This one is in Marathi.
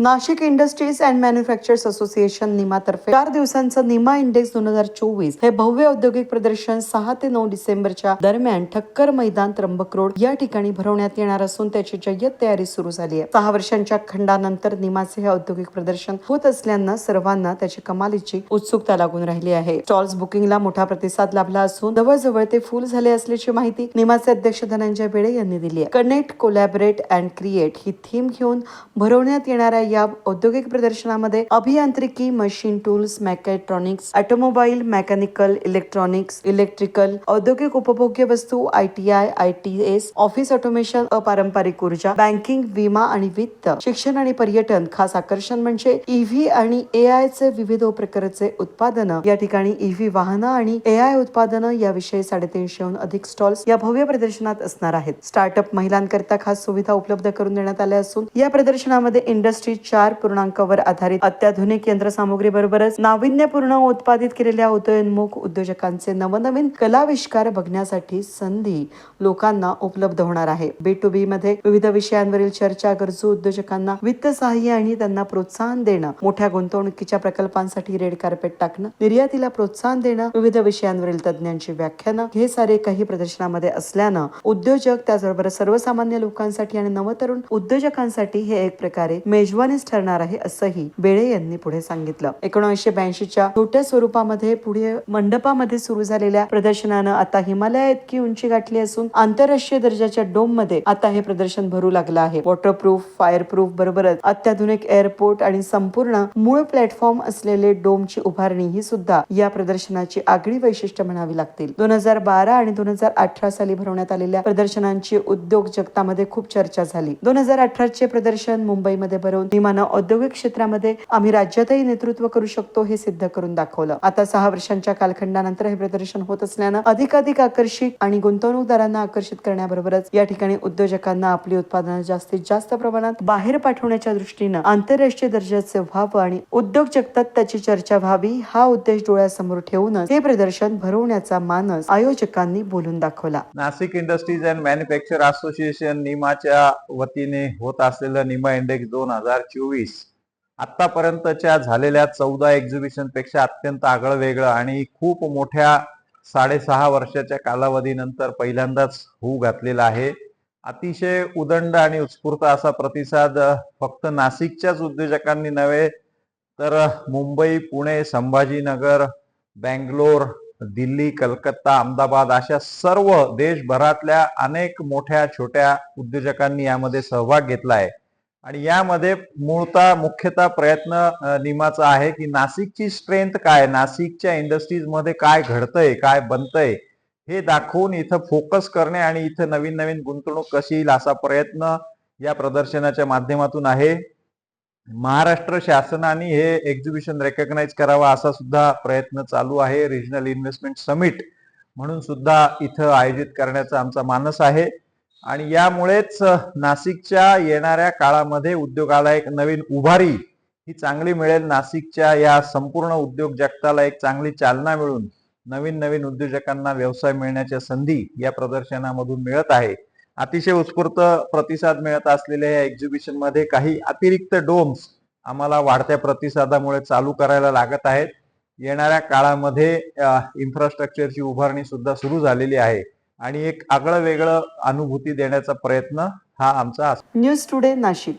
Nashik industries and manufacturers association निमातर्फे चार दिवसांचं निमा इंडेक्स दोन हजार चोवीस हे भव्य औद्योगिक प्रदर्शन सहा ते नऊ डिसेंबरच्या दरम्यान ठक्कर मैदान त्र्यंबक रोड या ठिकाणी भरवण्यात येणार असून त्याची जय्यत तयारी सुरू झाली आहे. सहा वर्षांच्या खंडानंतर निमाचे हे औद्योगिक प्रदर्शन होत असल्यानं सर्वांना त्याची कमालीची उत्सुकता लागून राहिली आहे. स्टॉल्स बुकिंगला मोठा प्रतिसाद लाभला असून जवळजवळ ते फुल झाले असल्याची माहिती निमाचे अध्यक्ष धनंजय बेडे यांनी दिली आहे. कनेक्ट कोलॅबरेट अँड क्रिएट ही थीम घेऊन भरवण्यात येणाऱ्या या औद्योगिक प्रदर्शनामध्ये अभियांत्रिकी machine tools mechatronics automobile mechanical electronics electrical औद्योगिक उपभोग्य वस्तू I T I I T S office automation अपारंपरिक ऊर्जा बँकिंग विमा आणि वित्त शिक्षण आणि पर्यटन. खास आकर्षण म्हणजे ईव्ही आणि ए चे विविध प्रकारचे उत्पादनं. या ठिकाणी ईव्ही वाहनं आणि ए आय उत्पादनं याविषयी साडेतीनशेहून अधिक स्टॉल्स या भव्य प्रदर्शनात असणार आहेत. स्टार्टअप महिलांकरिता खास सुविधा उपलब्ध करून देण्यात आल्या असून या प्रदर्शनामध्ये इंडस्ट्री चार पूर्णांकावर आधारित अत्याधुनिक यंत्रसामुग्री बरोबरच नाविन्यपूर्ण उत्पादित केलेल्या उदयोन्मुख उद्योजकांचे नवनवीन कलाविष्कार बघण्यासाठी संधी लोकांना उपलब्ध होणार आहे. बी टू बी मध्ये विविध विषयांवरील चर्चा गरजू उद्योजकांना वित्त सहाय्य आणि त्यांना प्रोत्साहन देणं मोठ्या गुंतवणुकीच्या प्रकल्पांसाठी रेड कार्पेट टाकणं निर्यातीला प्रोत्साहन देणं विविध विषयांवरील तज्ञांची व्याख्यानं हे सारे काही प्रदर्शनामध्ये असल्यानं उद्योजक त्याचबरोबर सर्वसामान्य लोकांसाठी आणि नवतरुण उद्योजकांसाठी हे एक प्रकारे मेजवानीच ठरणार आहे असंही बेळे यांनी पुढे सांगितलं. एकोणीसशे ब्याऐंशीच्या छोट्या स्वरूपामध्ये पुढे मंडपामध्ये सुरू झालेल्या प्रदर्शनानं आता हिमालया इतकी उंची गाठली असून आंतरराष्ट्रीय दर्जाच्या डोममध्ये आता हे प्रदर्शन भरू लागलं आहे. वॉटरप्रूफ फायरप्रूफ बरोबरच अत्याधुनिक एअरपोर्ट आणि संपूर्ण मूळ प्लॅटफॉर्म असलेले डोमची उभारणी ही सुद्धा या प्रदर्शनाची आगळी वैशिष्ट्य म्हणावी लागतील. दोन हजार बारा आणि दोन हजार अठरा साली भरवण्यात आलेल्या प्रदर्शनांची उद्योग जगतामध्ये खूप चर्चा झाली. दोन हजार अठराचे प्रदर्शन मुंबईमध्ये भरवून बुद्धिमानं औद्योगिक क्षेत्रामध्ये आम्ही राज्यातही नेतृत्व करू शकतो हे सिद्ध करून दाखवलं. आता सहा वर्षांच्या कालखंडानंतर हे प्रदर्शन होत असल्यानं अधिकाधिक आकर्षित आणि गुंतवणूकदारांना आकर्षित करण्याबरोबरच या ठिकाणी उद्योजकांना आपली उत्पादनं जास्तीत जास्त प्रमाणात बाहेर पाठवण्याच्या दृष्टीनं आंतरराष्ट्रीय दर्जाचे व्हावं आणि उद्योग जगतात त्याची चर्चा व्हावी हा उद्देश डोळ्यासमोर ठेवूनच हे प्रदर्शन भरवण्याचा मानस आयोजकांनी बोलून दाखवला. Nashik industries and manufacture association निमाच्या वतीने होत असलेलं निमा इंडेक्स दोन हजार चोवीस. आतापर्यंतच्या झालेल्या चौदा एक्झिबिशनपेक्षा अत्यंत आगळं वेगळं आणि खूप मोठ्या साडेसहा वर्षाच्या कालावधीनंतर पहिल्यांदाच होऊ घातलेला आहे. अतिशय उदंड आणि उत्स्फूर्त असा प्रतिसाद फक्त नाशिकच्याच उद्योजकांनी नव्हे तर मुंबई पुणे संभाजीनगर बँगलोर दिल्ली कलकत्ता अहमदाबाद अशा सर्व देशभरातल्या अनेक मोठ्या छोट्या उद्योजकांनी यामध्ये सहभाग घेतला आहे. आणि यामध्ये मूळतः मुख्यतः प्रयत्न निमाचा आहे की नाशिकची स्ट्रेंथ काय? नाशिकच्या इंडस्ट्रीजमध्ये काय घडतंय? काय बनतंय? हे दाखवून इथं फोकस करणे आणि इथं नवीन नवीन गुंतवणूक कशी येईल असा प्रयत्न या प्रदर्शनाच्या माध्यमातून आहे. महाराष्ट्र शासनाने हे एक्झिबिशन रेकग्नाईज करावा असा सुद्धा प्रयत्न चालू आहे. रिजनल इन्व्हेस्टमेंट समिट म्हणून सुद्धा इथं आयोजित करण्याचा आमचा मानस आहे. आणि यामुळेच नाशिकच्या येणाऱ्या काळामध्ये उद्योगाला एक नवीन उभारी ही चांगली मिळेल. नाशिकच्या या संपूर्ण उद्योग जगताला एक चांगली चालना मिळून नवीन नवीन उद्योजकांना व्यवसाय मिळण्याच्या संधी या प्रदर्शनामधून मिळत आहे. अतिशय उत्स्फूर्त प्रतिसाद मिळत असलेल्या या एक्झिबिशनमध्ये काही अतिरिक्त डोम्स आम्हाला वाढत्या प्रतिसादामुळे चालू करायला लागत आहेत. येणाऱ्या काळामध्ये इन्फ्रास्ट्रक्चरची उभारणी सुद्धा सुरू झालेली आहे. आणि एक आगळं वेगळं अनुभूती देण्याचा प्रयत्न हा आमचा न्यूज टुडे नाशिक.